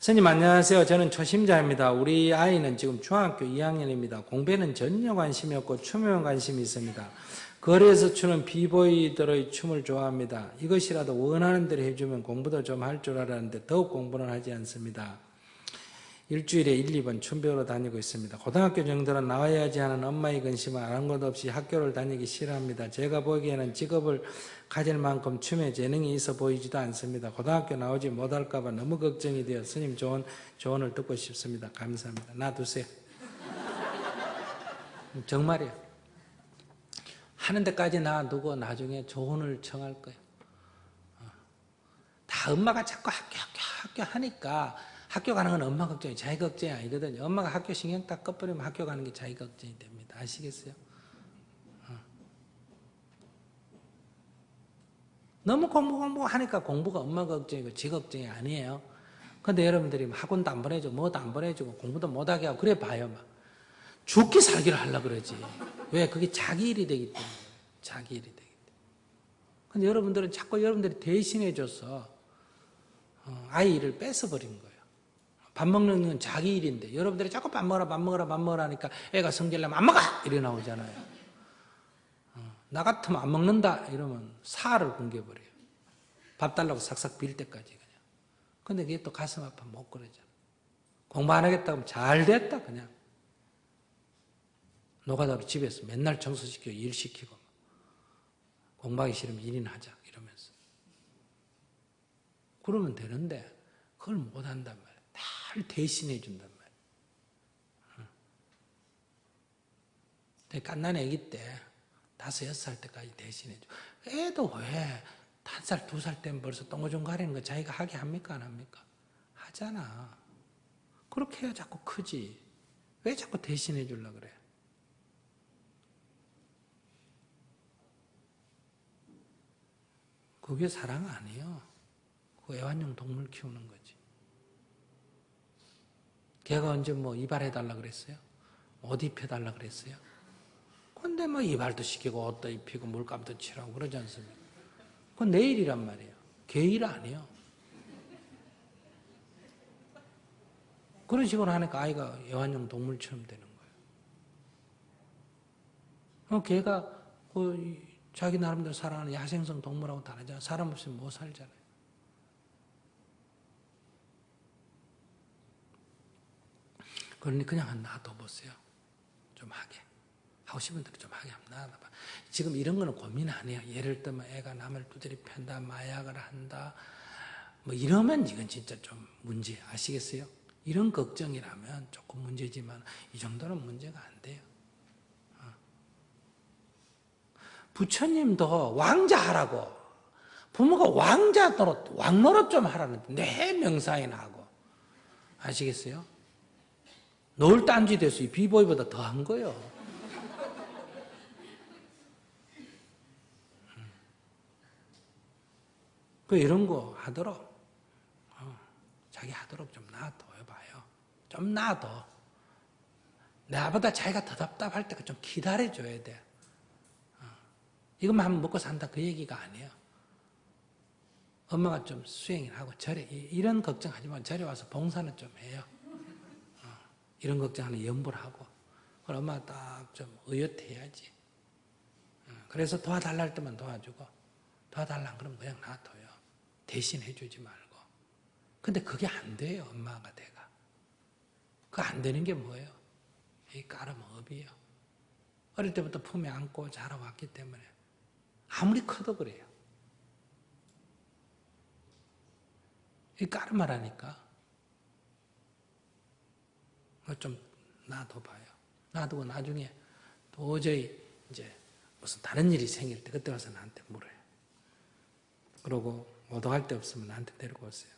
스님 안녕하세요. 저는 초심자입니다. 우리 아이는 지금 중학교 2학년입니다. 공부에는 전혀 관심이 없고 춤에만 관심이 있습니다. 거리에서 추는 비보이들의 춤을 좋아합니다. 이것이라도 원하는 대로 해주면 공부도 좀 할 줄 알았는데 더욱 공부는 하지 않습니다. 일주일에 1, 2번 춤 배우러 다니고 있습니다. 고등학교 정도는 나와야지 하는 엄마의 근심은 아랑곳 없이 학교를 다니기 싫어합니다. 제가 보기에는 직업을 가질 만큼 춤에 재능이 있어 보이지도 않습니다. 고등학교 나오지 못할까봐 너무 걱정이 되어 스님 조언, 조언을 듣고 싶습니다. 감사합니다. 놔두세요. 정말이에요. 하는 데까지 놔두고 나중에 조언을 청할 거예요. 어. 다 엄마가 자꾸 학교, 학교, 학교 하니까 학교 가는 건 엄마 걱정이 자기 걱정이 아니거든요. 엄마가 학교 신경 딱 꺼버리면 학교 가는 게 자기 걱정이 됩니다. 아시겠어요? 어. 너무 공부 공부 하니까 공부가 엄마 걱정이고 지 걱정이 아니에요. 근데 여러분들이 학원도 안 보내주고 뭐도 안 보내주고 공부도 못하게 하고 그래 봐요. 막. 죽기 살기를 하려 그러지. 왜? 그게 자기 일이 되기 때문에. 자기 일이 되기 때문에. 근데 여러분들은 자꾸 여러분들이 대신해줘서 어, 아이 일을 뺏어버린 거예요. 밥 먹는 건 자기 일인데 여러분들이 자꾸 밥 먹어라 밥 먹어라 밥 먹어라 하니까 애가 성질나면 안 먹어! 이래 나오잖아요. 어, 나 같으면 안 먹는다 이러면 사를 굶겨버려요. 밥 달라고 싹싹 빌 때까지 그냥. 근데 그게 또 가슴 아파 못 그러잖아. 공부 안 하겠다 하면 잘 됐다 그냥. 노가다로 집에서 맨날 청소시키고 일시키고 공부하기 싫으면 일이나 하자 이러면서 그러면 되는데 그걸 못한단 말이야. 날 대신해 준단 말이야. 응. 깐난 애기 때 다섯 여섯 살 때까지 대신해 줘. 애도 왜 한 살, 두 살 때면 벌써 똥오줌 가리는 거 자기가 하게 합니까? 안 합니까? 하잖아. 그렇게 해야 자꾸 크지. 왜 자꾸 대신해 주려 그래? 그게 사랑 아니에요. 그 애완용 동물 키우는 거지. 걔가 언제 뭐 이발해달라 그랬어요? 옷 입혀달라 그랬어요? 근데 뭐 이발도 시키고 옷도 입히고 물감도 칠하고 그러지 않습니까? 그건 내 일이란 말이에요. 걔 일 아니에요. 그런 식으로 하니까 아이가 애완용 동물처럼 되는 거예요. 어, 걔가 그 자기 나름대로 살아가는 야생성 동물하고 다르잖아. 사람 없으면 못 살잖아요. 그러니 그냥 놔둬보세요. 좀 하게. 하고 싶은 대로 좀 하게 한번 놔둬봐. 지금 이런 거는 고민 안 해요. 예를 들면 애가 남을 두드리 팬다, 마약을 한다. 뭐 이러면 이건 진짜 좀 문제 아시겠어요? 이런 걱정이라면 조금 문제지만 이 정도는 문제가 안 돼요. 어. 부처님도 왕자 하라고 부모가 왕자 노릇, 왕 노릇 좀 하라는데 내 명상이나 하고 아시겠어요? 노을 딴지 돼서 이 비보이보다 더 한 거예요. 그 이런 거 하도록 어, 자기 하도록 좀 놔둬요 봐요. 좀 놔둬. 나보다 자기가 더 답답할 때가 좀 기다려줘야 돼. 어, 이것만 먹고 산다 그 얘기가 아니에요. 엄마가 좀 수행을 하고 절에 이런 걱정하지만 절에 와서 봉사는 좀 해요. 이런 걱정하는 염불 하고 그럼 엄마가 딱 좀 의젓해야지. 어, 그래서 도와달라 할 때만 도와주고 도와달라 그러면 그냥 놔둬요. 대신 해주지 말고. 근데 그게 안 돼요. 엄마가 내가. 그 안 되는 게 뭐예요? 이 까름업이에요. 어릴 때부터 품에 안고 자라왔기 때문에 아무리 커도 그래요. 이 까르마라니까. 좀 놔둬봐요. 놔두고 나중에 도저히 이제 무슨 다른 일이 생길 때 그때 와서 나한테 물어요. 그러고 오도할 데 없으면 나한테 데리고 오세요.